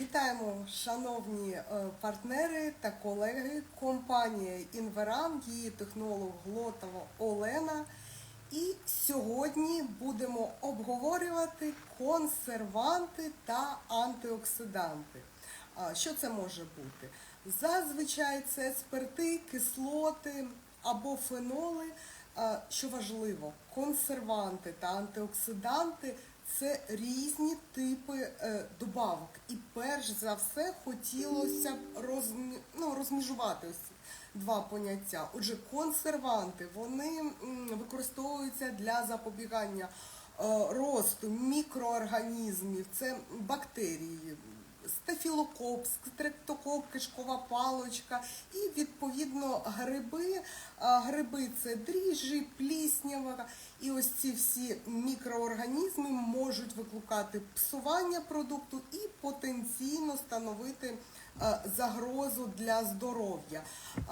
Вітаємо, шановні е, партнери та колеги. Компанія Інверам, її технолог Глотова Олена. І сьогодні будемо обговорювати консерванти та антиоксиданти. Що це може бути? Зазвичай це спирти, кислоти або феноли. Що важливо, консерванти та антиоксиданти це різні типи е, добавок. І перш за все хотілося б роз, ну, розміжувати ось два поняття. Отже, консерванти вони використовуються для запобігання е, росту мікроорганізмів, це бактерії. Стафілокоп, стрептокоп, кишкова палочка і відповідно гриби. Гриби це дріжджі, пліснява. І ось ці всі мікроорганізми можуть викликати псування продукту і потенційно становити загрозу для здоров'я. Е,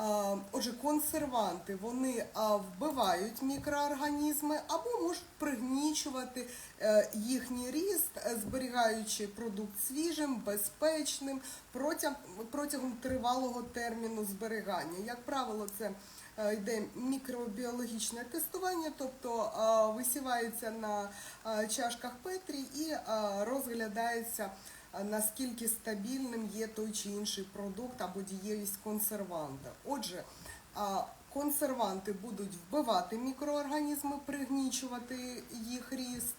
Отже, консерванти вони вбивають мікроорганізми або можуть пригнічувати е, їхній ріст, е, зберігаючи продукт свіжим, безпечним протягом, тривалого терміну зберігання. Як правило, це е, йде мікробіологічне тестування, тобто е, висівається на е, чашках Петрі і е, розглядається е, наскільки стабільним є той чи інший продукт або дієвість консерванта. Отже, консерванти будуть вбивати мікроорганізми, пригнічувати їх ріст.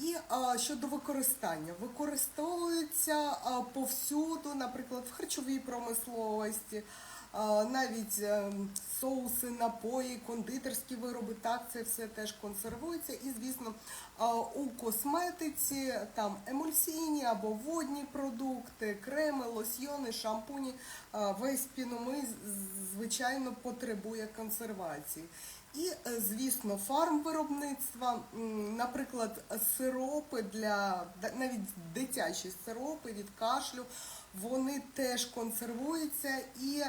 І щодо використання, використовуються повсюду, наприклад, в харчовій промисловості, навіть е, соуси, напої, кондитерські вироби, так, це все теж консервується. І, звісно, у косметиці там емульсійні або водні продукти, креми, лосьйони, шампуні, весь піномий, звичайно, потребує консервації. І, е, звісно, фармвиробництва, наприклад, сиропи для навіть дитячі сиропи від кашлю, вони теж консервуються. І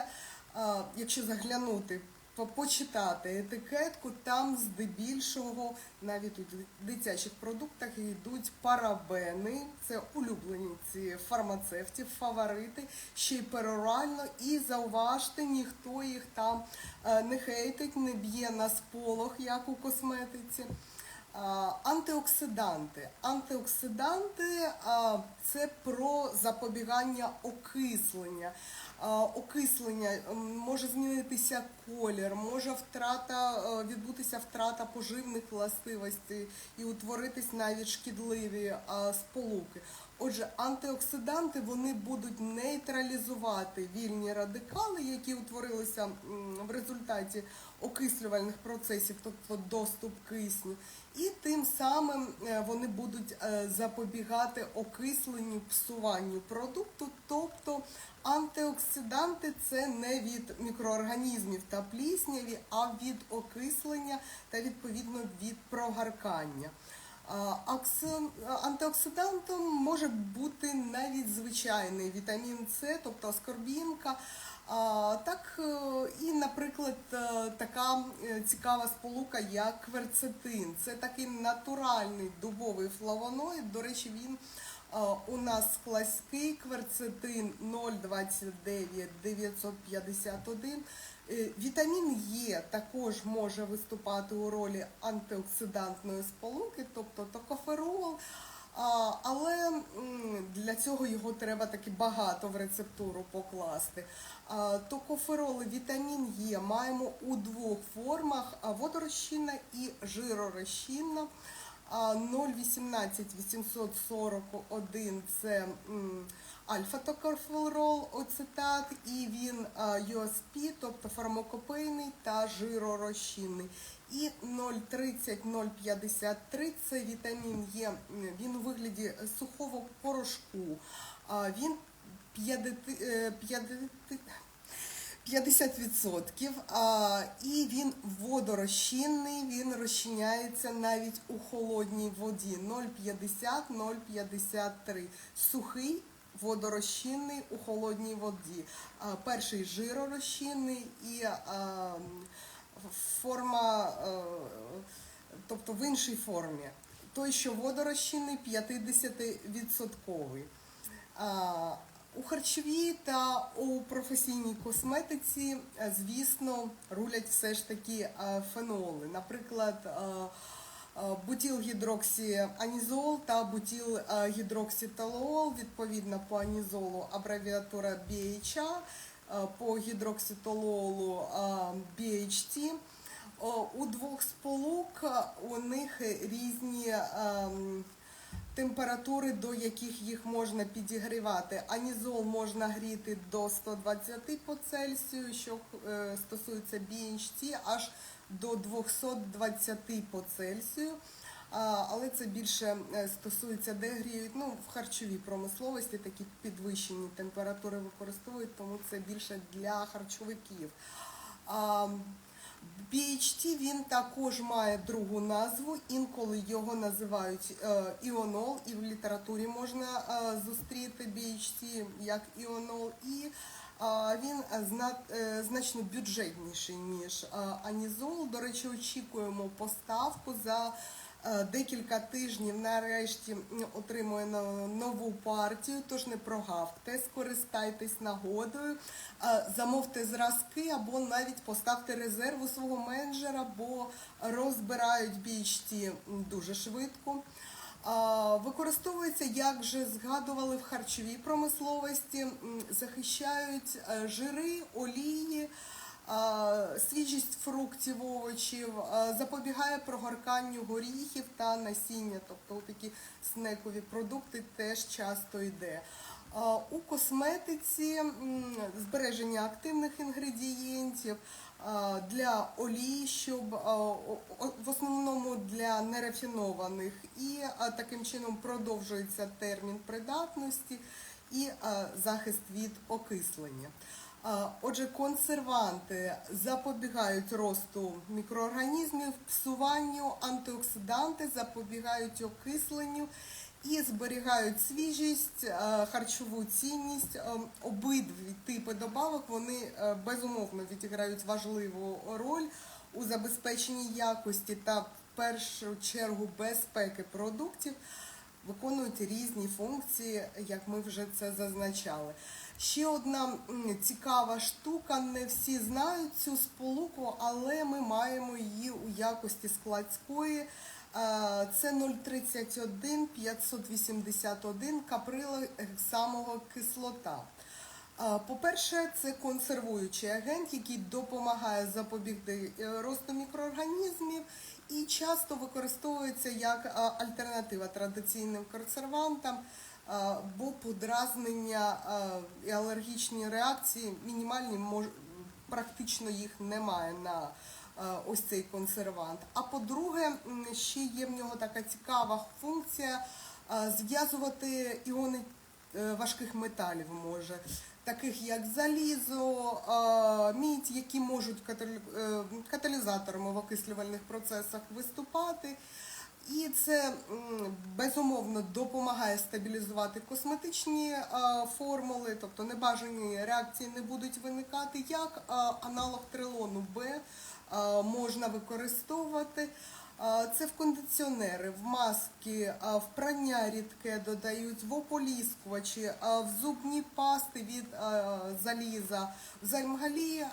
якщо заглянути, почитати етикетку, там здебільшого навіть у дитячих продуктах йдуть парабени, це улюблениці фармацевтів, фаворити, ще й перорально. І зауважте, ніхто їх там е, не хейтить, не б'є на сполох, як у косметиці. Антиоксиданти. Антиоксиданти це про запобігання окислення. Окислення може змінитися колір, може втрата е, відбутися втрата поживних властивостей і утворитись навіть шкідливі сполуки. Отже, антиоксиданти вони будуть нейтралізувати вільні радикали, які утворилися в результаті окислювальних процесів, тобто доступ кисню, і тим самим е, вони будуть е, запобігати окисленню, псуванню продукту. Тобто антиоксиданти це не від мікроорганізмів та плісняві, а від окислення та відповідно від прогаркання. Антиоксидантом може бути навіть звичайний вітамін С, тобто аскорбінка. Так е, і, наприклад, е, така е, цікава сполука, як кверцетин. Це такий натуральний дубовий флавоноїд. До речі, він у нас класький кверцетин 0,29 951. Е, Вітамін Е також може виступати у ролі антиоксидантної сполуки, тобто токоферол. Але для цього його треба таки багато в рецептуру покласти. Токоферол і вітамін Е маємо у двох формах: водорозчинна і жиророзчинна. А 0,18 841 це м, альфа-токоферол оцетат, і він USP, тобто фармакопейний та жиророзчинний. І 0,30-0,53 це вітамін Е, він у вигляді сухого порошку. Він 50, е, 50 50%. А, і він водорозчинний, він розчиняється навіть у холодній воді 0,50-0,53. Сухий водорозчинний у холодній воді. Перший жиророзчинний і форма, е, тобто в іншій формі. Той, що водорозчинний, 50-відсотковий. У харчовій та у професійній косметиці, е, звісно, рулять все ж таки е, феноли. Наприклад, бутилгідроксіанізол та бутилгідрокситолол, відповідно по анізолу абревіатура BHA, е, по гідрокситололу е, BHT. У двох сполук е, у них різні ем, температури, до яких їх можна підігрівати. Анізол можна гріти до 120 по Цельсію, що е, стосується BHT, аж до 220 по Цельсію. Але це більше е, стосується, де гріють ну, в харчовій промисловості такі підвищені температури використовують, тому це більше для харчовиків. BHT він також має другу назву, інколи його називають е, іонол, і в літературі можна е, зустріти BHT як іонол, і він е, значно бюджетніший, ніж е, анізол. До речі, очікуємо поставку за е, декілька тижнів. Нарешті м, отримуємо нову партію, тож не прогавте, скористайтесь нагодою, е, замовте зразки або навіть поставте резерв у свого менеджера, бо розбирають BHT дуже швидко. Використовується, як вже згадували в харчовій промисловості, захищають е, жири, олії, свіжість фруктів, овочів, запобігає прогорканню горіхів та насіння, тобто такі снекові продукти теж часто йде. У косметиці збереження активних інгредієнтів для олій, щоб о- в основному для нерафінованих, і таким чином продовжується термін придатності і захист від окислення. Отже, консерванти запобігають росту мікроорганізмів, псуванню, антиоксиданти запобігають окисленню і зберігають свіжість, е, харчову цінність. Е, Обидві типи добавок вони е, безумовно відіграють важливу роль у забезпеченні якості та в першу чергу безпеки продуктів виконують різні функції, як ми вже це зазначали. Ще одна цікава штука, не всі знають цю сполуку, але ми маємо її у якості складської. Це 031 581 каприлогексамова кислота. По-перше, це консервуючий агент, який допомагає запобігти е, росту мікроорганізмів і часто використовується як альтернатива традиційним консервантам, бо подразнення і алергічні реакції мінімальні практично їх немає на ось цей консервант. А по-друге, ще є в нього така цікава функція зв'язувати іони е, важких металів може, таких як залізо, мідь, які можуть е, каталізаторами в окислювальних процесах виступати. І це безумовно допомагає стабілізувати косметичні формули, тобто небажані реакції не будуть виникати. Як аналог трилону Б можна використовувати. Це в кондиціонери, в маски, в прання рідке додають, в ополіскувачі, в зубні пасти від заліза. Взагалі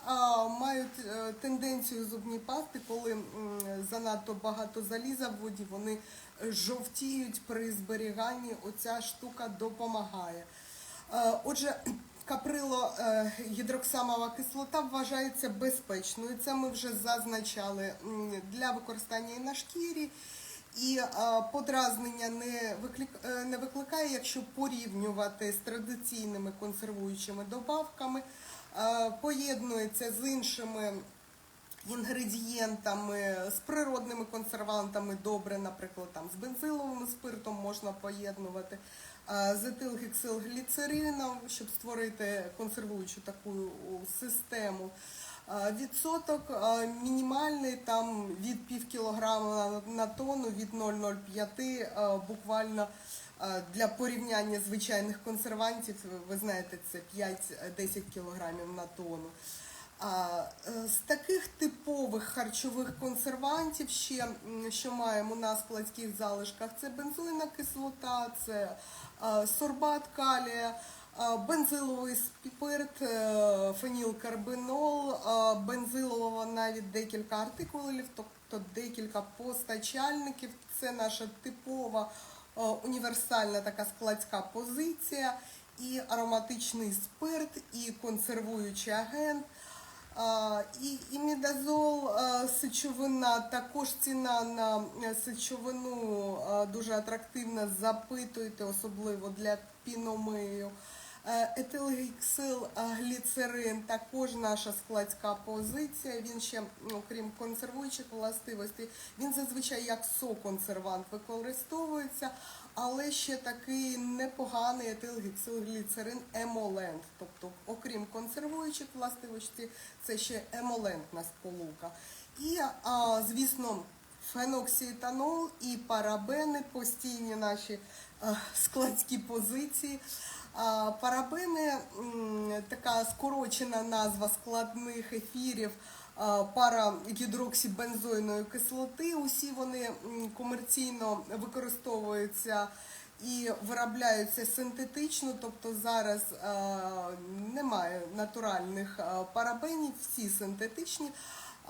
мають е, тенденцію зубні пасти, коли занадто багато заліза в воді, вони жовтіють при зберіганні. Оця штука допомагає. Отже, каприло е, гідроксамова кислота вважається безпечною. Це ми вже зазначали для використання і на шкірі. І е, подразнення не, е, викликає, якщо порівнювати з традиційними консервуючими добавками, поєднується з іншими інгредієнтами, з природними консервантами добре, наприклад, там з бензиловим спиртом можна поєднувати, з етилгексилгліцерином, щоб створити консервуючу таку систему. Відсоток мінімальний там від пів кілограма на тонну, від 0,05 буквально для порівняння звичайних консервантів, ви знаєте, це 5-10 кілограмів на тонну. Е, З таких типових харчових консервантів, ще що маємо на складських залишках, це бензойна кислота, це е, сорбат калія, е, бензиловий спірт, е, фенілкарбинол, бензилова навіть декілька артикулів, тобто декілька постачальників. Це наша типова універсальна така складська позиція, і ароматичний спирт, і консервуючий агент. І імідазол сечовина, також ціна на е, сечовину дуже атрактивна. Запитуйте, особливо для піномию. Е, Етилгіксил гліцерин також наша складська позиція. Він ще, ну, крім консервуючих властивостей, він зазвичай як соконсервант використовується, але ще такий непоганий етилгіксилгліцерин емолент. Тобто, окрім консервуючих властивостей, це ще емолентна сполука. І, а, звісно, феноксіетанол і парабени постійні наші а, складські позиції. А, Парабени така скорочена назва складних ефірів а, парагідроксібензойної кислоти. Усі вони комерційно використовуються і виробляються синтетично, тобто зараз а, немає натуральних парабенів, всі синтетичні.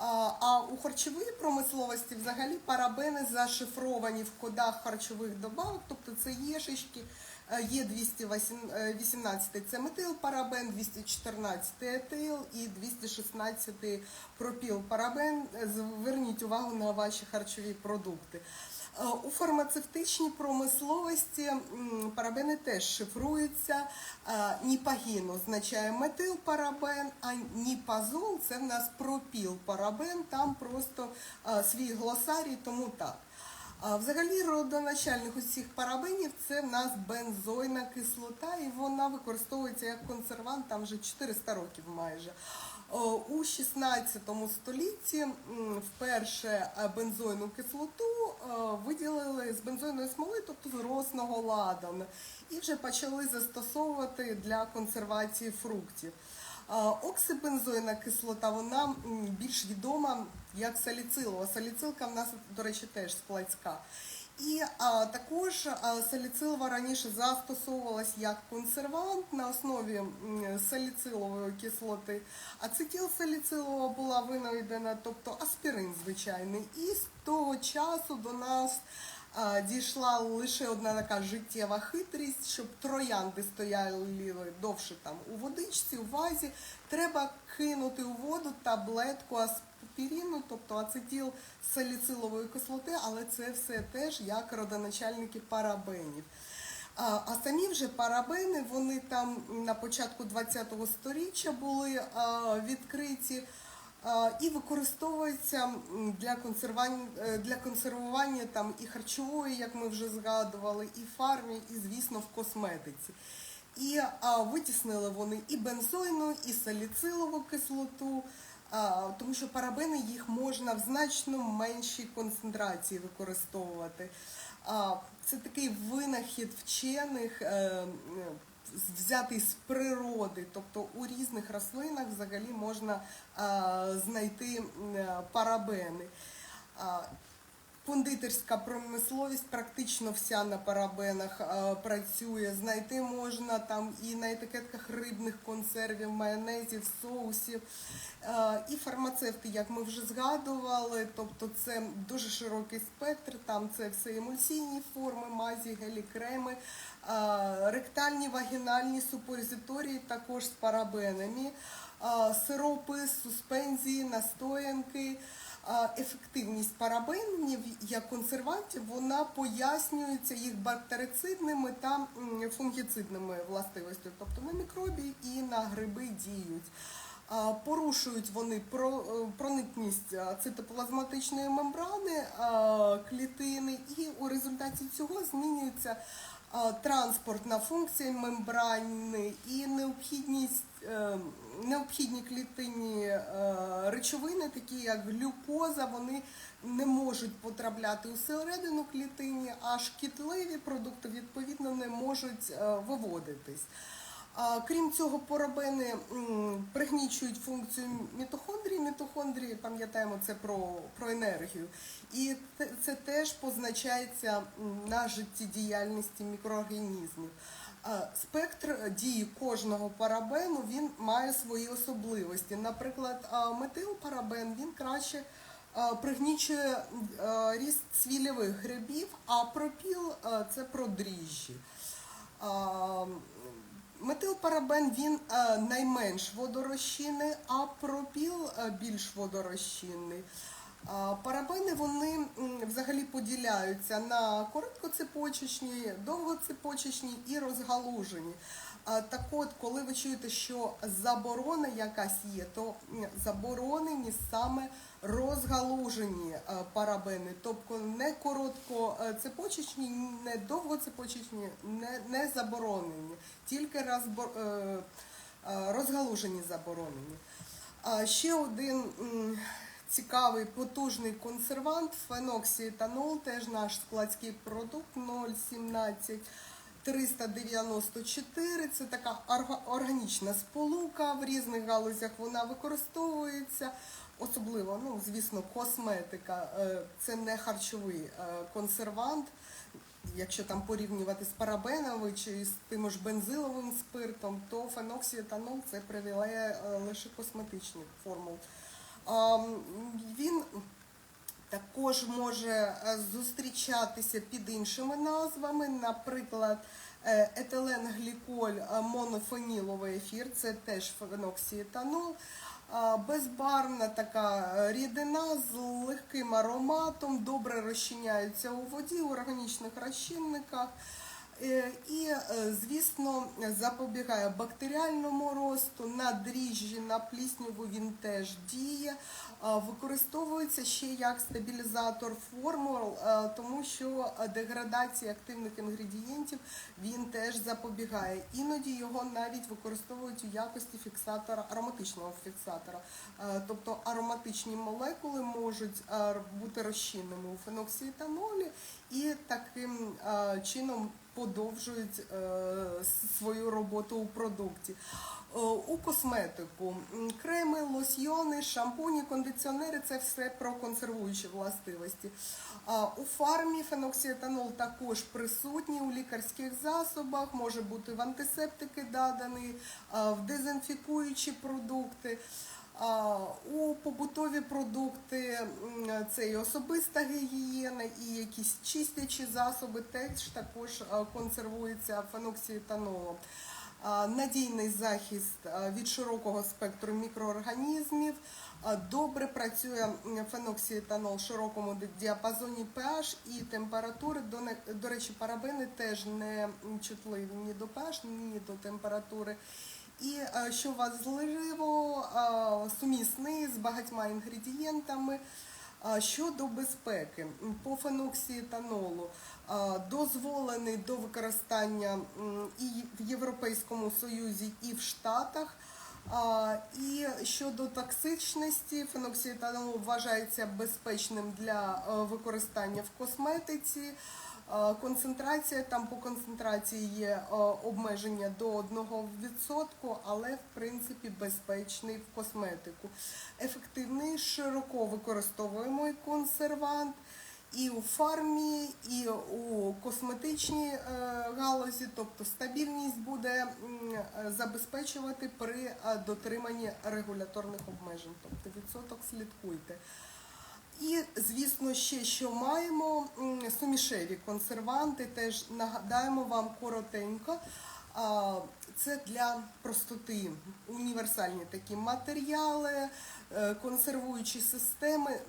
А у харчовій промисловості взагалі парабени зашифровані в кодах харчових добавок, тобто це єшечки, е, є 218 це метилпарабен, 214 етил і 216 пропілпарабен. Зверніть увагу на ваші харчові продукти. Е, У фармацевтичній промисловості парабени теж шифруються. Е, Ніпагін означає метилпарабен, а ніпазол це в нас пропілпарабен, там просто е, свій глосарій, тому так. Взагалі родоначальник усіх парабенів це в нас бензойна кислота, і вона використовується як консервант там вже 400 років майже. У 16 столітті вперше е, бензойну кислоту е, виділили з бензойної смоли, тобто з росного ладану, і вже почали застосовувати для консервації фруктів. Оксибензойна кислота, вона більш відома як саліцилова. Саліцилка в нас, до речі, теж складська. І а, також а, саліцилова раніше застосовувалась як консервант на основі саліцилової кислоти. Ацетилсаліцилова була винайдена, тобто аспірин звичайний. І з того часу до нас дійшла лише одна така життєва хитрість, щоб троянди стояли довше там у водичці, у вазі. Треба кинути у воду таблетку аспірину, тобто ацетил саліцилової кислоти, але це все теж як родоначальники парабенів. А, самі вже парабени, вони там на початку ХХ століття були відкриті і використовуються м, для консервування, е, для консервування там і харчової, як ми вже згадували, і фармі, і звісно в косметиці. І а, витіснили вони і бензойну, і саліцилову кислоту, а, тому що парабени їх можна в значно меншій концентрації використовувати. А, це такий винахід вчених, е, взятий з природи, тобто у різних рослинах взагалі можна знайти парабени. Кондитерська промисловість практично вся на парабенах е, працює. Знайти можна там і на етикетках рибних консервів, майонезів, соусів. Е, і фармацевти, як ми вже згадували, тобто це дуже широкий спектр, там це все емульсійні форми, мазі, гелі, креми, е, ректальні, вагінальні супозиторії також з парабенами, е, сиропи, суспензії, настоянки. Ефективність парабенів як консервантів вона пояснюється їх бактерицидними та фунгіцидними властивостями, тобто на мікробі і на гриби діють. Порушують вони е, проникність цитоплазматичної мембрани клітини, і у результаті цього змінюється транспортна функція мембрани і необхідність. Необхідні клітинні е, речовини, такі як глюкоза, вони не можуть потрапляти усередину клітині, а шкідливі продукти відповідно не можуть е, виводитись. Крім цього, парабени пригнічують функцію мітохондрії. Мітохондрії, пам'ятаємо, це про, про енергію. І це теж позначається на життєдіяльності мікроорганізмів. Спектр дії кожного парабену він має свої особливості. Наприклад, метилпарабен він краще пригнічує ріст свільових грибів, а пропіл це про дріжджі. Метилпарабен він найменш водорозчинний, а пропіл більш водорозчинний. Парабени вони взагалі поділяються на короткоцепочечні, довгоцепочечні і розгалужені. Так от, коли ви чуєте, що заборона якась є, то заборонені саме розгалужені парабени, тобто не короткоцепочечні, не довгоцепочечні, не, не заборонені, тільки е, е, розгалужені заборонені. Ще один цікавий потужний консервант феноксіетанол, теж наш складський продукт 0,17. 394 це така органічна сполука в різних галузях вона використовується, особливо, ну, звісно, косметика. Е, Це не харчовий е, консервант. Якщо там порівнювати з парабеновим чи з тим ж бензиловим спиртом, то феноксіетанол це привілеє е, лише косметичних формул. Він також може е, зустрічатися під іншими назвами, наприклад, е, етиленгліколь е, монофеніловий ефір, це теж феноксіетанол. А, Безбарвна така рідина з легким ароматом, добре розчиняється у воді, у органічних розчинниках. Е, І, е, звісно, запобігає бактеріальному росту, на дріжджі, на плісняву він теж діє. Використовується ще як стабілізатор формул, е, тому що деградації активних інгредієнтів він теж запобігає. Іноді його навіть використовують у якості фіксатора, ароматичного фіксатора. Тобто ароматичні молекули можуть бути розчинними у феноксіетанолі і таким чином подовжують е, свою роботу у продукті. Е, У косметику креми, лосьйони, шампуні, кондиціонери це все про консервуючі властивості. У фармі феноксіетанол також присутній у лікарських засобах, може бути в антисептики доданий, в дезінфікуючі продукти. У побутові продукти це і особиста гігієна, і якісь чистячі засоби теж також а, консервуються феноксіетанолом. Надійний захист від широкого спектру мікроорганізмів. Добре працює феноксіетанол в широкому діапазоні pH і температури. До речі, парабени теж не чутливі ні до pH, ні до температури. І е, що важливо, е, сумісний з багатьма інгредієнтами. Щодо безпеки, по феноксіетанолу дозволений до використання і в Європейському Союзі, і в Штатах. І щодо токсичності, феноксіетанол вважається безпечним для е, використання в косметиці. Концентрація там по концентрації є обмеження до 1%, але в принципі безпечний в косметику. Ефективний, широко використовуємий консервант і у фармі, і у косметичній е, галузі, тобто стабільність буде е, забезпечувати при е, дотриманні регуляторних обмежень. Тобто відсоток слідкуйте. І, звісно, ще що маємо сумішеві консерванти, теж нагадаємо вам коротенько. Це для простоти універсальні такі матеріали, е, консервуючі системи.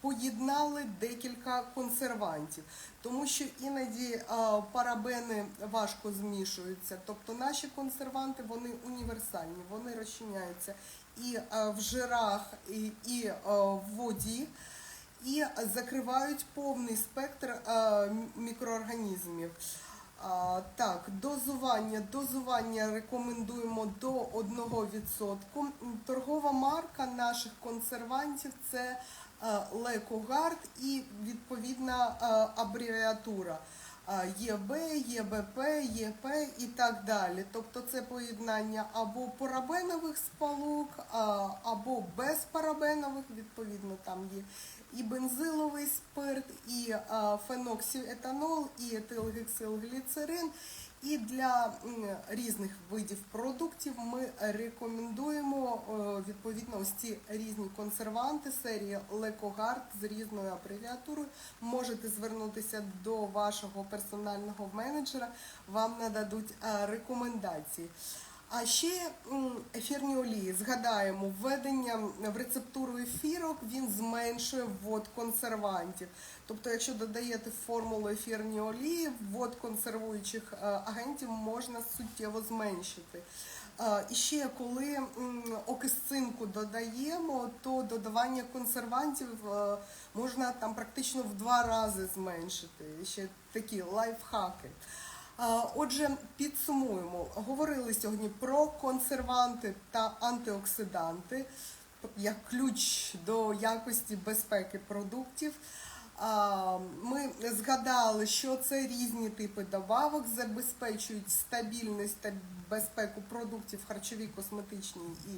Поєднали декілька консервантів, тому що іноді а, парабени важко змішуються. Тобто наші консерванти вони універсальні, вони розчиняються і в жирах, і, і в воді, і закривають повний спектр а, мікроорганізмів. Так, дозування. Дозування рекомендуємо до 1%. Торгова марка наших консервантів це е, Лекогард і відповідна е, абревіатура. ЄБ, ЄБП, ЄП і так далі. Тобто це поєднання або парабенових спалук, або безпарабенових, відповідно, там є і бензиловий спирт, і феноксіетанол, і етилгексилгліцерин. І для різних видів продуктів ми рекомендуємо е, відповідно ось ці різні консерванти серії Лекогард з різною абревіатурою. Можете звернутися до вашого персонального менеджера, вам нададуть е, рекомендації. А ще ефірні олії. Згадаємо, введення в рецептуру ефірок він зменшує ввод консервантів. Тобто, якщо додаєте формулу ефірні олії, ввод консервуючих е, агентів можна суттєво зменшити. Е, І ще коли м, окис цинку додаємо, то додавання консервантів е, можна там практично в два рази зменшити. Ще такі лайфхаки. Отже, підсумуємо. Говорили сьогодні про консерванти та антиоксиданти як ключ до якості безпеки продуктів. Ми згадали, що це різні типи добавок забезпечують стабільність та безпеку продуктів харчовій, косметичній і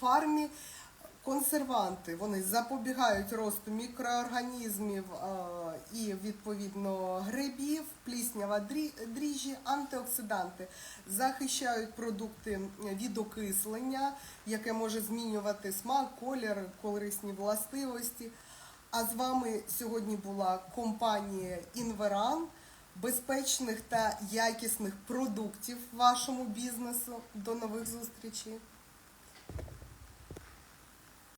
фармі. Консерванти вони запобігають росту мікроорганізмів е, і відповідно грибів, пліснява дріжджі, антиоксиданти захищають продукти від окислення, яке може змінювати смак, колір, корисні властивості. А з вами сьогодні була компанія Інверан, безпечних та якісних продуктів вашому бізнесу. До нових зустрічей!